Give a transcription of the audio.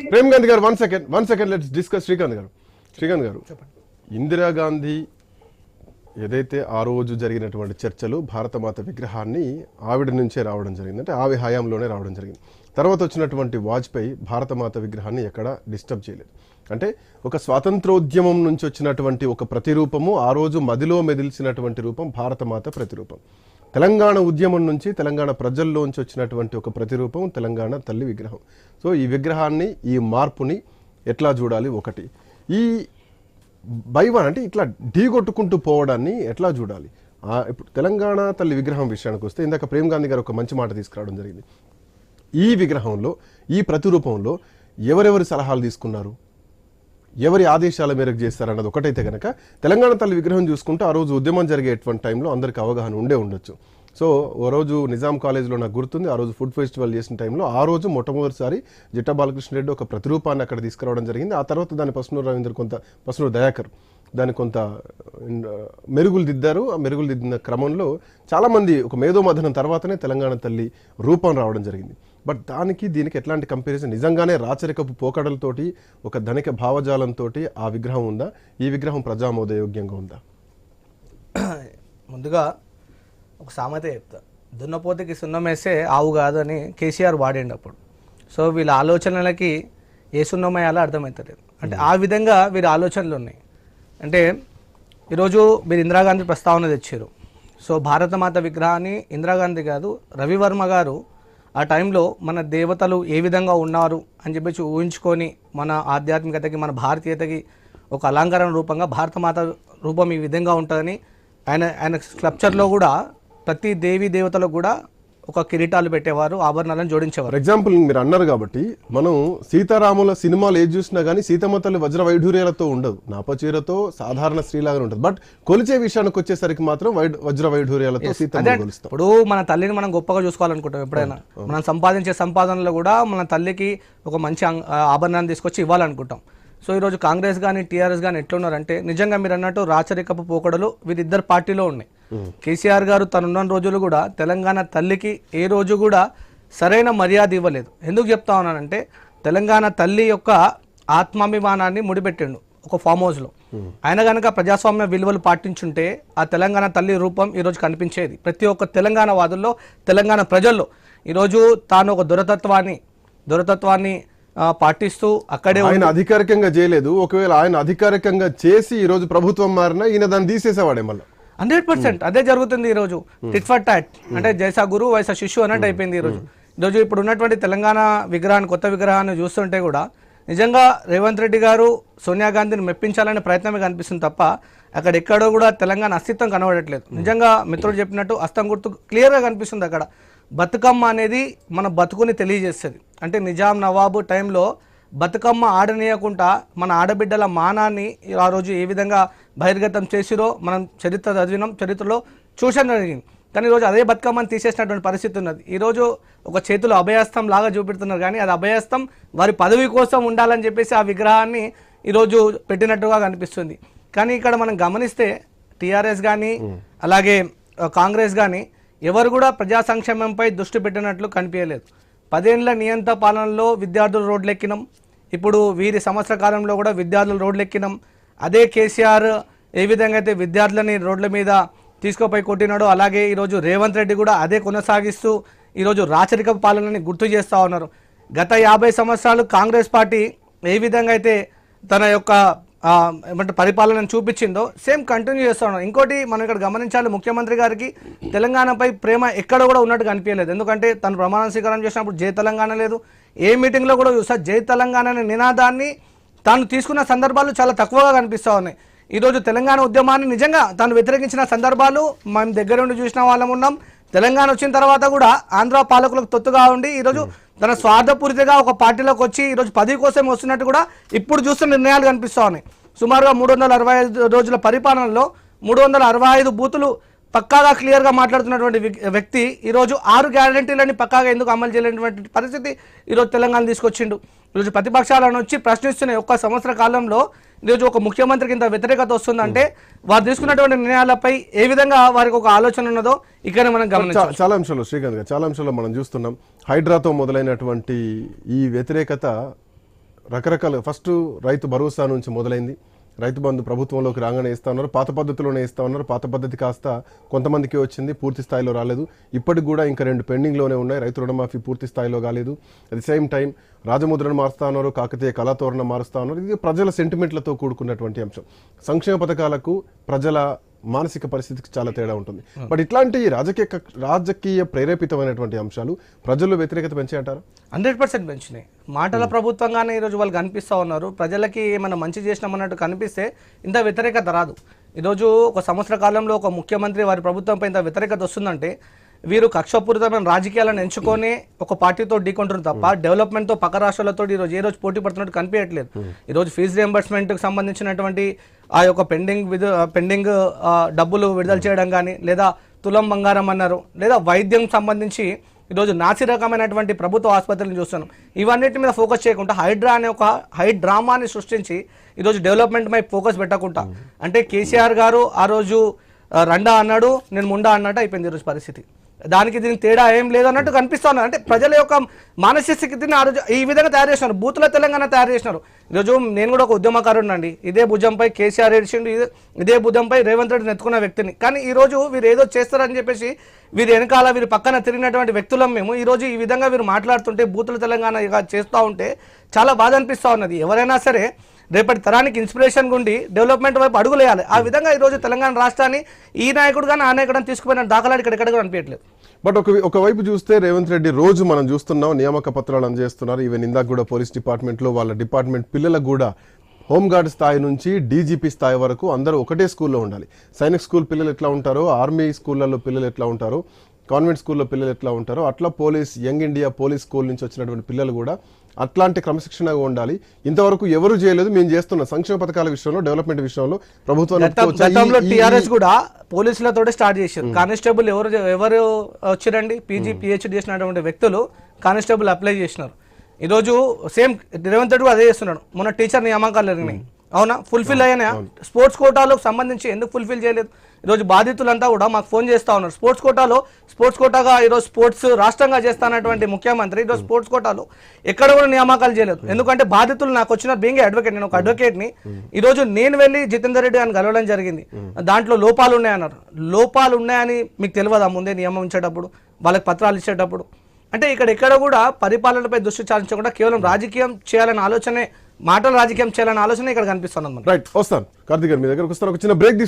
Prem Gandhi garu one second one second let's discuss Srikanth garu. Srikanth garu Indira Gandhi ఏదైతే ఆ రోజు జరిగినటువంటి చర్చలు భారతమాత విగ్రహాన్ని ఆవిడ నుంచే రావడం జరిగింది. అంటే ఆవి హయాంలోనే రావడం జరిగింది. తర్వాత వచ్చినటువంటి వాజ్పేయి భారతమాత విగ్రహాన్ని ఎక్కడ డిస్టర్బ్ చేయలేదు. అంటే ఒక స్వాతంత్రోద్యమం నుంచి వచ్చినటువంటి ఒక ప్రతిరూపము ఆ రోజు మదిలో మెదిల్చినటువంటి రూపం భారతమాత ప్రతిరూపం. తెలంగాణ ఉద్యమం నుంచి తెలంగాణ ప్రజల్లోంచి వచ్చినటువంటి ఒక ప్రతిరూపం తెలంగాణ తల్లి విగ్రహం. సో ఈ విగ్రహాన్ని ఈ మార్పుని ఎట్లా చూడాలి? ఒకటి. ఈ బై వన్ అంటే ఇట్లా ఢీగొట్టుకుంటూ పోవడాన్ని ఎట్లా చూడాలి? ఇప్పుడు తెలంగాణ తల్లి విగ్రహం విషయానికి వస్తే ఇందాక ప్రేమ్ గాంధీ గారు ఒక మంచి మాట తీసుకురావడం జరిగింది. ఈ విగ్రహంలో ఈ ప్రతిరూపంలో ఎవరెవరు సలహాలు తీసుకున్నారు? ఎవరి ఆదేశాల మేరకు చేస్తారన్నది ఒకటైతే కనుక తెలంగాణ తల్లి విగ్రహం చూసుకుంటే ఆ రోజు ఉద్యమం జరిగేటువంటి టైంలో అందరికి అవగాహన ఉండే ఉండొచ్చు. సో ఓ రోజు నిజాం కాలేజ్లో నాకు గుర్తుంది ఆ రోజు ఫుడ్ ఫెస్టివల్ చేసిన టైంలో ఆ రోజు మొట్టమొదటిసారి జిట్టా బాలకృష్ణ రెడ్డి ఒక ప్రతిరూపాన్ని అక్కడ తీసుకురావడం జరిగింది. ఆ తర్వాత దాని పసునూరు రవీంద్ర కొంత పసునూరు దయాకర్ దాన్ని కొంత మెరుగులు దిద్దారు. ఆ మెరుగులు దిద్దిన క్రమంలో చాలామంది ఒక మేధోమథనం తర్వాతనే తెలంగాణ తల్లి రూపం రావడం జరిగింది. బట్ దానికి దీనికి ఎట్లాంటి కంపారిజన్ నిజంగానే రాచరికపు పోకడలతోటి ఒక ధనిక భావజాలంతో ఆ విగ్రహం ఉందా? ఈ విగ్రహం ప్రజామోదయోగ్యంగా ఉందా? ముందుగా ఒక సామెత చెప్తా. దున్నపోతకి సున్నం వేస్తే ఆవు కాదని కేసీఆర్ వాడిండు అప్పుడు. సో వీళ్ళ ఆలోచనలకి ఏ సున్నం వేయాలో అర్థమవుతలేదు అంటే ఆ విధంగా వీరి ఆలోచనలు ఉన్నాయి. అంటే ఈరోజు మీరు ఇందిరాగాంధీ ప్రస్తావన తెచ్చారు. సో భారతమాత విగ్రహాన్ని ఇందిరాగాంధీ కాదు రవివర్మ గారు ఆ టైంలో మన దేవతలు ఏ విధంగా ఉన్నారు అని చెప్పేసి ఊహించుకొని మన ఆధ్యాత్మికతకి మన భారతీయతకి ఒక అలంకరణ రూపంగా భారతమాత రూపం ఈ విధంగా ఉంటుందని ఆయన ఆయన స్క్లప్చర్లో కూడా ప్రతి దేవీ దేవతలకు కూడా ఒక కిరీటాలు పెట్టేవారు ఆభరణాలను జోడించేవారు. ఎగ్జాంపుల్ మీరు అన్నారు కాబట్టి మనం సీతారాముల సినిమాలు ఏది చూసినా కానీ సీతమ్మ తల్లి వజ్ర వైఢూర్యాలతో ఉండదు. నాపచీరతో సాధారణ స్త్రీలాగా ఉంటుంది. బట్ కొలిచే విషయానికి వచ్చేసరికి మాత్రం వజ్ర వైఢూర్యాలతో సీతమ్మ కొలుస్తాం. ఇప్పుడు మన తల్లిని మనం గొప్పగా చూసుకోవాలనుకుంటాం ఎప్పుడైనా. మనం సంపాదించే సంపాదనలో కూడా మన తల్లికి ఒక మంచి ఆభరణాన్ని తీసుకొచ్చి ఇవ్వాలనుకుంటాం. సో ఈరోజు కాంగ్రెస్ కానీ టీఆర్ఎస్ కానీ ఎట్లున్నారంటే నిజంగా మీరు అన్నట్టు రాచరికపు పోకడలు వీరిద్దరు పార్టీలో ఉన్నాయి. కేసీఆర్ గారు తనున్న రోజులు కూడా తెలంగాణ తల్లికి ఏ రోజు కూడా సరైన మర్యాద ఇవ్వలేదు. ఎందుకు చెప్తా ఉన్నానంటే తెలంగాణ తల్లి యొక్క ఆత్మాభిమానాన్ని ముడిపెట్టిండు ఒక ఫామ్ హౌస్లో. ఆయన కనుక ప్రజాస్వామ్య విలువలు పాటించుంటే ఆ తెలంగాణ తల్లి రూపం ఈరోజు కనిపించేది. ప్రతి ఒక్క తెలంగాణ వాదుల్లో తెలంగాణ ప్రజల్లో ఈరోజు తాను ఒక దురతత్వాన్ని దురతత్వాన్ని పాటిస్తూ అక్కడే ఆయన అధికారికంగా చేయలేదు. ఒకవేళ ఆయన అధికారికంగా చేసి ఈ రోజు ప్రభుత్వం మారినా ఈయన దాన్ని తీసేసేవాడే మళ్ళీ. Hundred percent. అదే జరుగుతుంది ఈ రోజు టిట్ ఫర్ టాట్ అంటే జైసా గురు వైసా శిష్యు అన్నట్టు అయిపోయింది ఈ రోజు ఈరోజు ఇప్పుడు ఉన్నటువంటి తెలంగాణ విగ్రహాన్ని కొత్త విగ్రహాన్ని చూస్తుంటే కూడా నిజంగా రేవంత్ రెడ్డి గారు సోనియా గాంధీని మెప్పించాలనే ప్రయత్నమే కనిపిస్తుంది తప్ప అక్కడ ఎక్కడో కూడా తెలంగాణ అస్తిత్వం కనబడట్లేదు. నిజంగా మిత్రుడు చెప్పినట్టు అస్తం గుర్తు క్లియర్గా కనిపిస్తుంది అక్కడ. బతుకమ్మ అనేది మన బతుకుని తెలియజేస్తుంది. అంటే నిజాం నవాబు టైంలో బతుకమ్మ ఆడనీయకుండా మన ఆడబిడ్డల మానాన్ని ఆ రోజు ఏ విధంగా బహిర్గతం చేసిరో మనం చరిత్ర చదివినాం చరిత్రలో చూసడం జరిగింది. కానీ ఈరోజు అదే బతుకమ్మని తీసేసినటువంటి పరిస్థితి ఉన్నది. ఈరోజు ఒక చేతిలో అభయస్తం లాగా చూపెడుతున్నారు కానీ అది అభయస్తం వారి పదవి కోసం ఉండాలని చెప్పేసి ఆ విగ్రహాన్ని ఈరోజు పెట్టినట్టుగా కనిపిస్తుంది. కానీ ఇక్కడ మనం గమనిస్తే టీఆర్ఎస్ కానీ అలాగే కాంగ్రెస్ కానీ ఎవరు కూడా ప్రజా సంక్షేమంపై దృష్టి పెట్టినట్లు కనిపించలేదు. పదేళ్ళ నియంత పాలనలో విద్యార్థులు రోడ్లెక్కినాం. ఇప్పుడు వీరి సంవత్సర కాలంలో కూడా విద్యార్థులు రోడ్లెక్కినాం. అదే కేసీఆర్ ఏ విధంగా అయితే విద్యార్థులని రోడ్ల మీద తీసుకోపోయి కొట్టినాడో అలాగే ఈరోజు రేవంత్ రెడ్డి కూడా అదే కొనసాగిస్తూ ఈరోజు రాచరిక పాలనని గుర్తు చేస్తూ ఉన్నారు. గత యాభై సంవత్సరాలు కాంగ్రెస్ పార్టీ ఏ విధంగా అయితే తన యొక్క ఏమంటే పరిపాలనను చూపించిందో సేమ్ కంటిన్యూ చేస్తా ఉన్నాం ఇంకోటి మనం ఇక్కడ గమనించాలి ముఖ్యమంత్రి గారికి తెలంగాణపై ప్రేమ ఎక్కడ కూడా ఉన్నట్టు కనిపించలేదు. ఎందుకంటే తను ప్రమాణ స్వీకారం చేసినప్పుడు జై తెలంగాణ లేదు. ఏ మీటింగ్లో కూడా చూసా జై తెలంగాణ అనే నినాదాన్ని తాను తీసుకున్న సందర్భాలు చాలా తక్కువగా కనిపిస్తూ ఉన్నాయి. ఈరోజు తెలంగాణ ఉద్యమాన్ని నిజంగా తాను వ్యతిరేకించిన సందర్భాలు మేము దగ్గర ఉండి చూసిన వాళ్ళం ఉన్నాం. తెలంగాణ వచ్చిన తర్వాత కూడా ఆంధ్ర పాలకులకు తొత్తుగా ఉండి ఈరోజు తన స్వార్థపూరితగా ఒక పార్టీలోకి వచ్చి ఈరోజు పదవి కోసం వస్తున్నట్టు కూడా ఇప్పుడు చూస్తున్న నిర్ణయాలు కనిపిస్తూ ఉన్నాయి. సుమారుగా మూడు వందల అరవై ఐదు రోజుల పరిపాలనలో మూడు వందల అరవై ఐదు బూతులు పక్కాగా క్లియర్గా మాట్లాడుతున్నటువంటి వ్యక్- వ్యక్తి ఈరోజు ఆరు గ్యారంటీలని పక్కాగా ఎందుకు అమలు చేయలేనటువంటి పరిస్థితి ఈరోజు తెలంగాణ తీసుకొచ్చిండు. ఈరోజు ప్రతిపక్షాలను వచ్చి ప్రశ్నిస్తున్న ఒక్క సంవత్సర కాలంలో ఈరోజు ఒక ముఖ్యమంత్రికి ఇంత వ్యతిరేకత వస్తుందంటే వారు తీసుకున్నటువంటి నిర్ణయాలపై ఏ విధంగా వారికి ఒక ఆలోచన ఉన్నదో ఇక్కడ మనం గమనించాలి. చాలా అంశాలు శ్రీకాంత్ గారు చాలా అంశాలు మనం చూస్తున్నాం. హైడ్రాతో మొదలైనటువంటి ఈ వ్యతిరేకత రకరకాల. ఫస్ట్ రైతు భరోసా నుంచి మొదలైంది. రైతు బంధు ప్రభుత్వంలోకి రాగానే ఇస్తా ఉన్నారు. పాత పద్ధతిలోనే ఇస్తా ఉన్నారు. పాత పద్ధతి కాస్త కొంతమందికి వచ్చింది. పూర్తి స్థాయిలో రాలేదు. ఇప్పటికి కూడా ఇంకా రెండు పెండింగ్లోనే ఉన్నాయి. రైతు రుణమాఫీ పూర్తి స్థాయిలో కాలేదు. అట్ ది సేమ్ టైం రాజముద్రను మారుస్తా ఉన్నారు కాకతీయ కళాతోరణం మారుస్తా ఉన్నారు ఇది ప్రజల సెంటిమెంట్లతో కూడుకున్నటువంటి అంశం. సంక్షేమ పథకాలకు ప్రజల మానసిక పరిస్థితికి చాలా తేడా ఉంటుంది. బట్ ఇట్లాంటి రాజకీయ రాజకీయ ప్రేరేపితమైనటువంటి అంశాలు ప్రజల్లో వ్యతిరేకత పెంచే అంటారు హండ్రెడ్ పర్సెంట్ పెంచినాయి. మాటల ప్రభుత్వంగానే ఈరోజు వాళ్ళు కనిపిస్తూ ఉన్నారు. ప్రజలకి ఏమైనా మంచి చేసినామన్నట్టు కనిపిస్తే ఇంత వ్యతిరేకత రాదు. ఈరోజు ఒక సంవత్సర కాలంలో ఒక ముఖ్యమంత్రి వారి ప్రభుత్వంపై ఇంత వ్యతిరేకత వస్తుందంటే వీరు కక్షపూరితమైన రాజకీయాలను ఎంచుకొని ఒక పార్టీతో ఢీకొంటున్నారు తప్ప డెవలప్మెంట్తో పక్క రాష్ట్రాలతో ఈరోజు ఏ రోజు పోటీ పడుతున్నట్టు కనిపించట్లేదు. ఈరోజు ఫీజు రియంబర్స్మెంట్కి సంబంధించినటువంటి ఆ యొక్క పెండింగ్ విధు పెండింగ్ డబ్బులు విడుదల చేయడం కానీ లేదా తులం బంగారం అన్నారు లేదా వైద్యం సంబంధించి ఈరోజు నాసి రకమైనటువంటి ప్రభుత్వ ఆసుపత్రులను చూస్తున్నాం. ఇవన్నిటి మీద ఫోకస్ చేయకుండా హైడ్రా అనే ఒక హై డ్రామాని సృష్టించి ఈరోజు డెవలప్మెంట్ పై ఫోకస్ పెట్టకుండా. అంటే కేసీఆర్ గారు ఆ రోజు రండా అన్నాడు నేను ముండా అన్నట్టు అయిపోయింది ఈరోజు పరిస్థితి. దానికి దీనికి తేడా ఏం లేదు అన్నట్టు కనిపిస్తాను అంటే ప్రజల యొక్క మానసిక స్థితిని ఆ రోజు ఈ విధంగా తయారు చేసినారు బూతుల తెలంగాణ తయారు చేసినారు ఈరోజు నేను కూడా ఒక ఉద్యమకారుడు అండి ఇదే భుజంపై కేసీఆర్ ఏడిచిండు ఇదే భుజంపై రేవంత్ రెడ్డి నెత్తుకున్న వ్యక్తిని. కానీ ఈరోజు వీరు ఏదో చేస్తారని చెప్పేసి వీరి వెనకాల వీరి పక్కన తిరిగినటువంటి వ్యక్తులం మేము. ఈరోజు ఈ విధంగా వీరు మాట్లాడుతుంటే బూతుల తెలంగాణ చేస్తూ ఉంటే చాలా బాధ అనిపిస్తూ ఉన్నది. ఎవరైనా సరే రేపటి తరానికి ఇన్స్పిరేషన్ గుండి డెవలప్మెంట్ వైపు అడుగులేయాలి ఆ విధంగా ఈరోజు తెలంగాణ రాష్ట్రాన్ని ఈ నాయకుడు కానీ ఆ నాయకుడు తీసుకుపోయిన దాఖలాలు ఇక్కడ ఎక్కడ కూడా అనిపించట్లేదు బట్ ఒక ఒకవైపు చూస్తే రేవంత్ రెడ్డి రోజు మనం చూస్తున్నాం నియామక పత్రాలు అందజేస్తున్నారు. ఈవెన్ ఇందాక కూడా పోలీస్ డిపార్ట్మెంట్లో వాళ్ళ డిపార్ట్మెంట్ పిల్లలకు కూడా హోంగార్డ్ స్థాయి నుంచి డీజీపీ స్థాయి వరకు అందరూ ఒకటే స్కూల్లో ఉండాలి. సైనిక్ స్కూల్ పిల్లలు ఎట్లా ఉంటారో ఆర్మీ స్కూళ్ళల్లో పిల్లలు ఎట్లా ఉంటారో కాన్వెంట్ స్కూల్లో పిల్లలు ఎట్లా ఉంటారో అట్లా police young India police school నుంచి వచ్చినటువంటి పిల్లలు కూడా అట్లాంటి క్రమశిక్షణగా ఉండాలి. ఇంతవరకు ఎవరు చేయలేదు మేము చేస్తున్న సంక్షేమ పథకాల విషయంలో డెవలప్మెంట్ విషయంలో ఈ- టీఆర్ఎస్ కూడా పోలీసులతో స్టార్ట్ చేశారు. కానిస్టేబుల్ ఎవరు ఎవరు వచ్చారండి? పీజీ పిహెచ్డి చేసినటువంటి వ్యక్తులు కానిస్టేబుల్ అప్లై చేసినారు. ఈరోజు సేమ్ రేవంత్ రెడ్డి కూడా అదే చేస్తున్నాడు. మొన్న టీచర్ నియామకాలు జరిగినాయి. అవునా? ఫుల్ఫిల్ అయ్యానా? స్పోర్ట్స్ కోటాలకు సంబంధించి ఎందుకు ఫుల్ఫిల్ చేయలేదు? ఈరోజు బాధితులంతా కూడా మాకు ఫోన్ చేస్తా ఉన్నారు. స్పోర్ట్స్ కోటాలో స్పోర్ట్స్ కోటాగా ఈరోజు స్పోర్ట్స్ రాష్ట్రంగా చేస్తానటువంటి ముఖ్యమంత్రి ఈరోజు స్పోర్ట్స్ కోటాలో ఎక్కడ కూడా నియామకాలు చేయలేదు. ఎందుకంటే బాధితులు నాకు వచ్చిన బీయింగ్ అడ్వకేట్ నేను ఒక అడ్వకేట్ని ఈ రోజు నేను వెళ్ళి జితేందర్ రెడ్డి గారిని కలవడం జరిగింది. దాంట్లో లోపాలు ఉన్నాయన్నారు. లోపాలు ఉన్నాయని మీకు తెలియదా ముందే నియమించేటప్పుడు వాళ్ళకి పత్రాలు ఇచ్చేటప్పుడు? అంటే ఇక్కడ ఎక్కడ కూడా పరిపాలనపై దృష్టి సారించకుండా కేవలం రాజకీయం చేయాలనే ఆలోచనే మాటలు రాజకీయం చేయాలనే ఆలోచన ఇక్కడ కనిపిస్తుంది రైట్ వస్తాను. కార్తీక్ గారు మీ దగ్గరకు వస్తాను. ఒక చిన్న బ్రేక్ తీసుకు